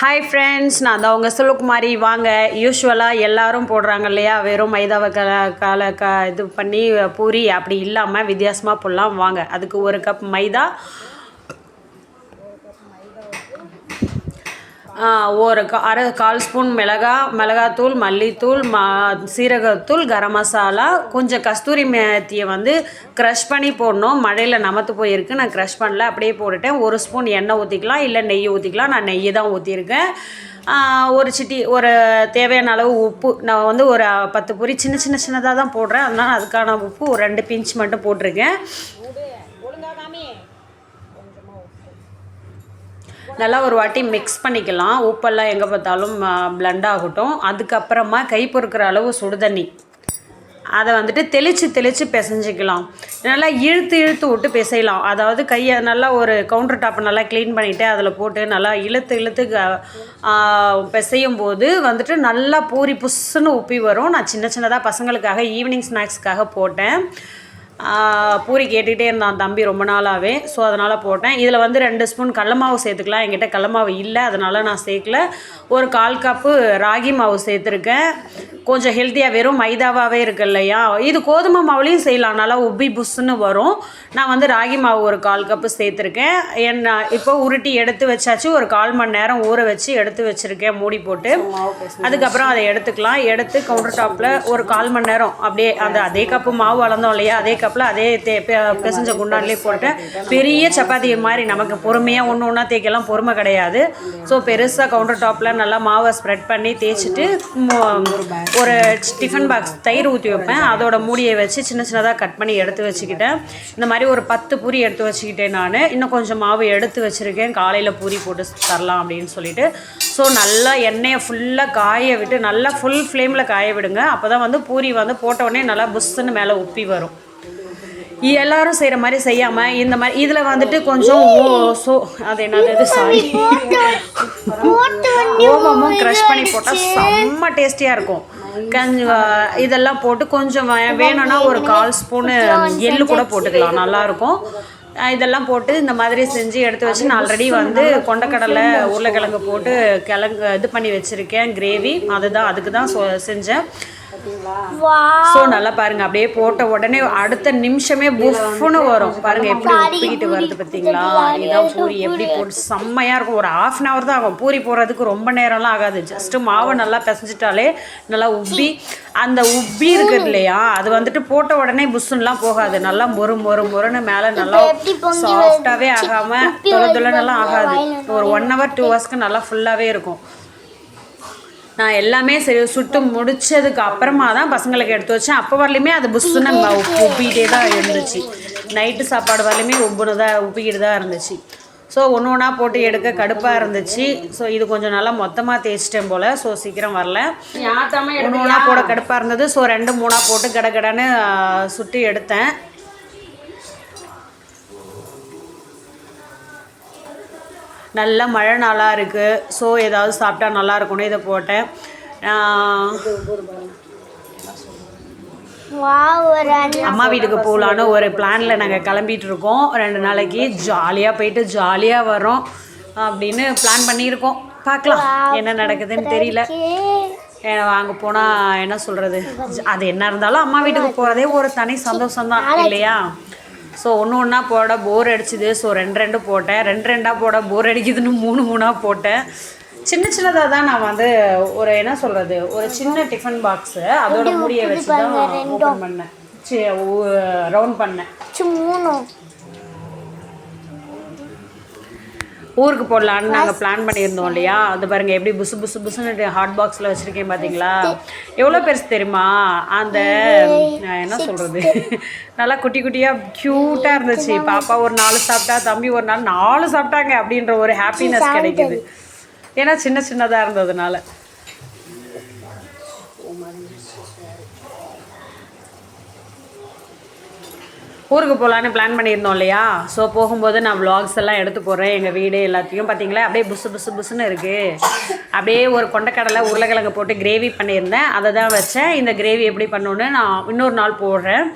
Hi friends நான் தான் உங்கள் சுலுக்குமாரி வாங்க யூஸ்வலாக எல்லாரும் போடுறாங்க இல்லையா? வெறும் மைதாவை க கால க இது பண்ணி பூரி அப்படி இல்லாமல் வித்தியாசமாக போடலாம். வாங்க அதுக்கு ஒரு கப் மைதா ஒரு கா அரை கால் ஸ்பூன் மிளகா மிளகாத்தூள் மல்லித்தூள் மா சீரகத்தூள் கரம் மசாலா கொஞ்சம் கஸ்தூரி மேத்தியை வந்து க்ரஷ் பண்ணி போடணும். மழையில் நமத்து போயிருக்கு. நான் க்ரஷ் பண்ணல. அப்படியே போட்டுட்டேன். ஒரு ஸ்பூன் எண்ணெய் ஊற்றிக்கலாம் இல்லை நெய் ஊற்றிக்கலாம் நான் நெய் தான் ஊற்றிருக்கேன் ஒரு சிட்டி ஒரு தேவையான அளவு உப்பு. நான் வந்து ஒரு பத்து பொரி சின்ன சின்ன சின்னதாக தான் போடுறேன். அதனால் அதுக்கான உப்பு ஒரு ரெண்டு பிஞ்ச் மட்டும் போட்டிருக்கேன். நல்லா ஒரு வாட்டி மிக்ஸ் பண்ணிக்கலாம். உப்பெல்லாம் எங்கே பார்த்தாலும் பிளெண்ட் ஆகட்டும். அதுக்கப்புறமா கை பொறுக்கிற அளவு சுடுதண்ணி. அதை வந்துட்டு தெளித்து தெளித்து பிசைஞ்சிக்கலாம். நல்லா இழுத்து இழுத்து விட்டு பிசையலாம். அதாவது கையை நல்லா ஒரு கவுண்டர் டாப்பை நல்லா க்ளீன் பண்ணிவிட்டு அதில் போட்டு நல்லா இழுத்து இழுத்து பிசையும் போது வந்துட்டு நல்லா பூரி புஸ்ஸுன்னு உப்பி வரும். நான் சின்ன சின்னதாக பசங்களுக்காக ஈவினிங் ஸ்நாக்ஸ்க்காக போட்டேன். பூரி கேட்டுகிட்டே இருந்தான் தம்பி ரொம்ப நாளாகவே ஸோ அதனால் போட்டேன். இதில் வந்து ரெண்டு ஸ்பூன் கடல மாவு சேர்த்துக்கலாம். என்கிட்ட கடல மாவு இல்லை. அதனால் நான் சேர்க்கல. ஒரு கால் கப்பு ராகி மாவு சேர்த்துருக்கேன். கொஞ்சம் ஹெல்த்தியாக வெறும் மைதாவாகவே இருக்கு இல்லையா இது கோதுமை மாவுலேயும் செய்யலாம். நல்லா உப்பி புஸ்ஸுன்னு வரும். நான் வந்து ராகி மாவு ஒரு கால் கப்பு சேர்த்துருக்கேன். என்ன இப்போ உருட்டி எடுத்து வச்சாச்சு. ஒரு கால் மணி நேரம் ஊற வச்சு எடுத்து வச்சுருக்கேன். மூடி போட்டு. அதுக்கப்புறம் அதை எடுத்துக்கலாம். எடுத்து கவுண்டர் டாப்பில் ஒரு கால் மணி நேரம் அப்படியே அந்த அதே கப்பு மாவு அளந்தோம் இல்லையா? அதே கப்பில் அதே தே பிசைஞ்ச குண்டான்லேயே போட்டேன் பெரிய சப்பாத்தி மாதிரி நமக்கு பொறுமையாக ஒன்று ஒன்றா தேய்க்கலாம் பொறுமை கிடையாது. ஸோ பெருசாக கவுண்டர் டாப்பில் நல்லா மாவை ஸ்ப்ரெட் பண்ணி தேய்ச்சிட்டு ஒரு டிஃபன் பாக்ஸ் தயிர் ஊற்றி வைப்பேன். அதோட மூடியை வச்சு சின்ன சின்னதாக கட் பண்ணி எடுத்து வச்சுக்கிட்டேன். இந்த மாதிரி ஒரு பத்து பூரி எடுத்து வச்சுக்கிட்டேன் நான். இன்னும் கொஞ்சம் மாவு எடுத்து வச்சுருக்கேன். காலையில் பூரி போட்டு தரலாம் அப்படின்னு சொல்லிட்டு. ஸோ நல்லா எண்ணெயை ஃபுல்லாக காய விட்டு நல்லா ஃபுல் ஃப்ளேமில் காய விடுங்க. அப்போ தான் வந்து பூரி வந்து போட்ட உடனே நல்லா புஷ்ஷுன்னு மேலே உப்பி வரும். எல்லாரும் செய்கிற மாதிரி செய்யாமல் இந்த மாதிரி இதில் வந்துட்டு கொஞ்சம் ஓ சோ அது என்னது சாரி ஓமமும் க்ரஷ் பண்ணி போட்டால் செம்ம டேஸ்டியாக இருக்கும். கொஞ்சம் இதெல்லாம் போட்டு கொஞ்சம் வேணும்னா ஒரு கால் ஸ்பூனு எள்ளு கூட போட்டுக்கலாம். நல்லாயிருக்கும் இதெல்லாம் போட்டு இந்த மாதிரி செஞ்சு எடுத்து வச்சு நான் ஆல்ரெடி வந்து கொண்டக்கடலை உருளைக்கிழங்கு போட்டு கிழங்கு இது பண்ணி வச்சுருக்கேன் கிரேவி அதுதான் அதுக்கு தான் செஞ்சேன். ஸோ நல்லா பாருங்க. அப்படியே போட்ட உடனே அடுத்த நிமிஷமே புஃப்னு வரும். பாருங்க எப்படி உப்பிக்கிட்டு வருது பார்த்தீங்களா இதான் பூரி. எப்படி போட்டு செம்மையா இருக்கும். ஒரு ஹாஃப் அன் ஹவர் தான் ஆகும். பூரி போடுறதுக்கு ரொம்ப நேரம்லாம் ஆகாது. ஜஸ்ட் மாவை நல்லா பிசைஞ்சிட்டாலே நல்லா உப்பி அந்த உப்பி இருக்குது இல்லையா? அது வந்துட்டு போட்ட உடனே புஷ்ஷுலாம் போகாது. நல்லா மொறு மொறு மொறுன்னு மேலே நல்லா சாஃப்டாகவே ஆகாம தொலை தொலைன்னெல்லாம் ஆகாது. ஒரு ஒன் ஹவர் டூ ஹவர்ஸ்க்கு நல்லா ஃபுல்லாகவே இருக்கும். நான் எல்லாமே சரி சுட்டு முடிச்சதுக்கு அப்புறமா தான் பசங்களுக்கு எடுத்து வச்சேன். அப்போ வரலையுமே அது புஷ்ஷுன்னு உப்பிக்கிட்டே தான் இருந்துச்சு. நைட்டு சாப்பாடு வரலையுமே உப்புன்னு தான் உப்பிக்கிட்டு தான் இருந்துச்சு. ஸோ ஒன்று ஒன்றா போட்டு எடுக்க கடுப்பாக இருந்துச்சு. ஸோ இது கொஞ்சம் நல்லா மொத்தமாக தேய்ச்சிட்டேன் போல். ஸோ சீக்கிரம் வரல. ஒன்று ஒன்றா போட கடுப்பாக இருந்தது. ஸோ ரெண்டு மூணாக போட்டு கடகடன்னு சுட்டு எடுத்தேன். நல்ல மழை நாளாக இருக்குது ஸோ ஏதாவது சாப்பிட்டா நல்லா இருக்கும்னு இதை போட்டேன். அம்மா வீட்டுக்கு போகலான்னு ஒரு பிளானில் நாங்கள் கிளம்பிட்டு இருக்கோம். ரெண்டு நாளைக்கு ஜாலியாக போயிட்டு ஜாலியாக வரோம் அப்படின்னு பிளான் பண்ணியிருக்கோம். பார்க்கலாம் என்ன நடக்குதுன்னு தெரியல. அங்கே போனால் என்ன சொல்கிறது அது என்ன இருந்தாலும் அம்மா வீட்டுக்கு போகிறதே ஒரு தனி சந்தோஷம் தான் இல்லையா? ஸோ ஒன்று ஒன்றா போட போர் அடிச்சுது. ஸோ ரெண்டு ரெண்டு போட்டேன். ரெண்டு ரெண்டாக போட போர் அடிக்குதுன்னு மூணு மூணாக போட்டேன். சின்ன சின்னதாக தான் நான் வந்து ஒரு என்ன சொல்கிறது ஒரு சின்ன டிஃபன் பாக்ஸு அதோட மூடியை வச்சு தான் ஓப்பன் பண்ணேன். ரவுண்ட் பண்ணேன். மூணு ஊருக்கு போடலான்னு நாங்கள் பிளான் பண்ணியிருந்தோம் இல்லையா? அது பாருங்கள் எப்படி புசு புசு புசுன்னு ஹாட் பாக்ஸில் வச்சுருக்கேன் பார்த்தீங்களா எவ்வளோ பெருசு தெரியுமா? அந்த நான் என்ன சொல்கிறது நல்லா குட்டி குட்டியாக க்யூட்டாக இருந்துச்சு. பாப்பா ஒரு நாலு சாப்பிட்டா தம்பி ஒரு நாள் நாலு சாப்பிட்டாங்க அப்படின்ற ஒரு ஹாப்பினஸ் கிடைக்குது. ஏன்னா சின்ன சின்னதாக இருந்ததுனால. ஊருக்கு போகலான்னு பிளான் பண்ணியிருந்தோம் இல்லையா? ஸோ போகும்போது நான் வ்ளாக்ஸ் எல்லாம் எடுத்து போடுறேன். எங்கள் வீடு எல்லாத்தையும். பார்த்தீங்களா அப்படியே புசு புசு புசுன்னு இருக்குது அப்படியே ஒரு கொண்டக்கடலை உருளைக்கிழங்கு போட்டு கிரேவி பண்ணியிருந்தேன். அதை தான் வச்சேன். இந்த கிரேவி எப்படி பண்ணணுன்னு நான் இன்னொரு நாள் போடுறேன்.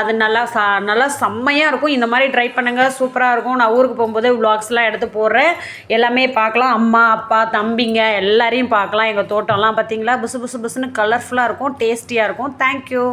அது நல்லா சா நல்லா செம்மையாக இருக்கும். இந்த மாதிரி ட்ரை பண்ணுங்கள் சூப்பராக இருக்கும். நான் ஊருக்கு போகும்போது வ்ளாக்ஸ்லாம் எடுத்து போடுறேன். எல்லாமே பார்க்கலாம். அம்மா அப்பா தம்பிங்க எல்லாரையும் பார்க்கலாம். எங்கள் தோட்டம்லாம் பார்த்தீங்களா புசு புசு புசுன்னு கலர்ஃபுல்லாக இருக்கும். டேஸ்டியாக இருக்கும். தேங்க்யூ